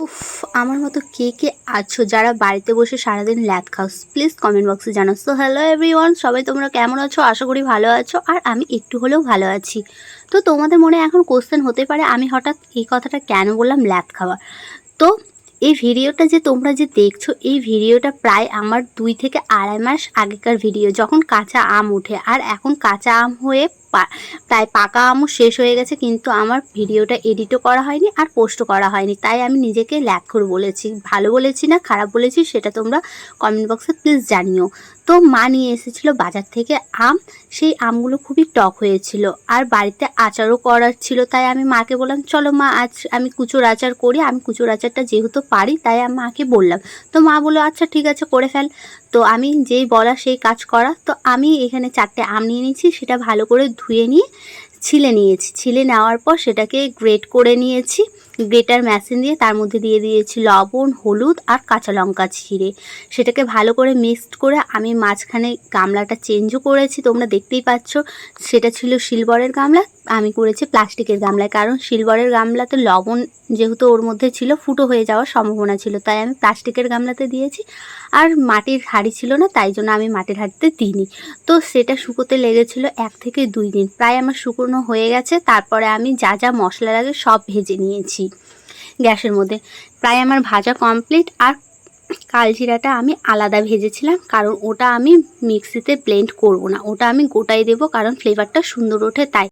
উফ, আমার মতো কে কে আছো যারা বাড়িতে বসে সারাদিন ল্যাদ খাও? প্লিজ কমেন্ট বক্সে জানাও। তো হ্যালো এভরিওয়ান সবাই তোমরা কেমন আছো? আশা করি ভালো আছো, আর আমি একটু হলেও ভালো আছি। তো তোমাদের মনে এখন কোশ্চেন হতে পারে, আমি হঠাৎ এই কথাটা কেন বললাম ল্যাদ খাওয়া? তো এই ভিডিওটা যে তোমরা যে দেখছ, এই ভিডিওটা প্রায় আমার দুই থেকে আড়াই মাস আগেকার ভিডিও, যখন কাঁচা আম ওঠে। আর এখন কাঁচা আম হয়ে প্রায় পাকা আমও শেষ হয়ে গেছে, কিন্তু আমার ভিডিওটা এডিটও করা হয়নি আর পোস্টও করা হয়নি। তাই আমি নিজেকে ল্যাখর বলেছি, ভালো বলেছি না খারাপ বলেছি সেটা তোমরা কমেন্ট বক্সে প্লিজ জানিও। তো মা নিয়ে এসেছিল বাজার থেকে আম, সেই আমগুলো খুবই টক হয়েছিল আর বাড়িতে আচারও করার ছিল, তাই আমি মাকে বললাম, চলো মা, আজ আমি কুচোর আচার করি, আমি কুচোর আচারটা যেহেতু পারি, তাই আমি মাকে বললাম। তো মা বলল আচ্ছা ঠিক আছে, করে ফেল। তো আমি যেই বলা সেই কাজ করা। তো আমি এখানে চারটে আম নিয়ে নিয়েছি, সেটা ভালো করে ধুয়ে নিয়ে, ছিলে নিয়েছি। ছিলে নেওয়ার পর সেটাকে গ্রেট করে নিয়েছি। গ্রেটার মেশিন দিয়ে তার মধ্যে দিয়ে দিয়েছি লবণ, হলুদ আর কাঁচা লঙ্কা ছিঁড়ে। সেটাকে ভালো করে মিক্সড করে আমি মাঝখানে গামলাটা চেঞ্জও করেছি, তোমরা দেখতেই পাচ্ছ। সেটা ছিল সিলভারের গামলা, আমি করেছি প্লাস্টিকের গামলায়, কারণ সিলভারের গামলাতে লবণ যেহেতু ওর মধ্যে ছিল, ফুটো হয়ে যাওয়ার সম্ভাবনা ছিল, তাই আমি প্লাস্টিকের গামলাতে দিয়েছি। আর মাটির হাঁড়ি ছিল না, তাই জন্য আমি মাটির হাঁড়িতে দিইনি। তো সেটা শুকোতে লেগেছিল এক থেকে দুই দিন, প্রায় আমার শুকনো হয়ে গেছে। তারপরে আমি যা যা মশলা লাগে সব ভেজে নিয়েছি। গ্যাসের মধ্যে। প্রায় আমার ভাজা কমপ্লিট আর কালজিরাটা আমি আলাদা ভেজেছিলাম, কারণ ওটা আমি মিক্সিতে ব্লেন্ড করব না। ওটা আমি গোটাই দেব, কারণ ফ্লেভারটা সুন্দর ওঠে তাই।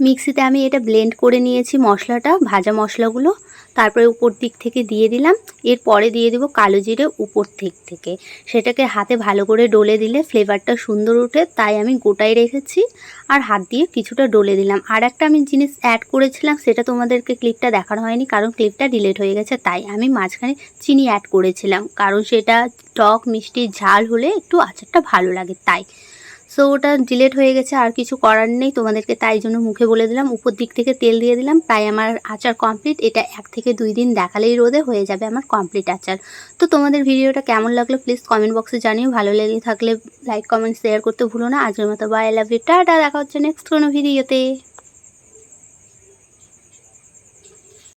মিক্সিতে আমি এটা ব্লেন্ড করে নিয়েছি মশলাটা, ভাজা মশলাগুলো। তারপরে উপর দিক থেকে দিয়ে দিলাম। এরপরে দিয়ে দেবো কালো জিরে উপর দিক থেকে। সেটাকে হাতে ভালো করে ডলে দিলে ফ্লেভারটা সুন্দর ওঠে, তাই আমি গোটাই রেখেছি আর হাত দিয়ে কিছুটা ডলে দিলাম। আর একটা আমি জিনিস অ্যাড করেছিলাম, সেটা তোমাদেরকে ক্লিপটা দেখানো হয়নি, কারণ ক্লিপটা ডিলেট হয়ে গেছে, তাই আমি মাঝখানে চিনি অ্যাড করেছিলাম। কারণ সেটা টক, মিষ্টি, ঝাল হলে একটু আচারটা ভালো লাগে, তাই। সো ওটা ডিলেট হয়ে গেছে, আর কিছু করার নেই তোমাদেরকে, তাই জন্য মুখে বলে দিলাম, উপর দিক থেকে তেল দিয়ে দিলাম, তাই আমার আচার কমপ্লিট এটা এক থেকে দুই দিন দেখালেই রোদে হয়ে যাবে আমার কমপ্লিট আচার। তো তোমাদের ভিডিওটা কেমন লাগল প্লিজ কমেন্ট বক্সে জানিও, ভালো লেগে থাকলে লাইক কমেন্ট শেয়ার করতে ভুলো না। আজকের মতো বাই লাভ ইউ টাটা, দেখা হচ্ছে নেক্সট কোনো ভিডিওতে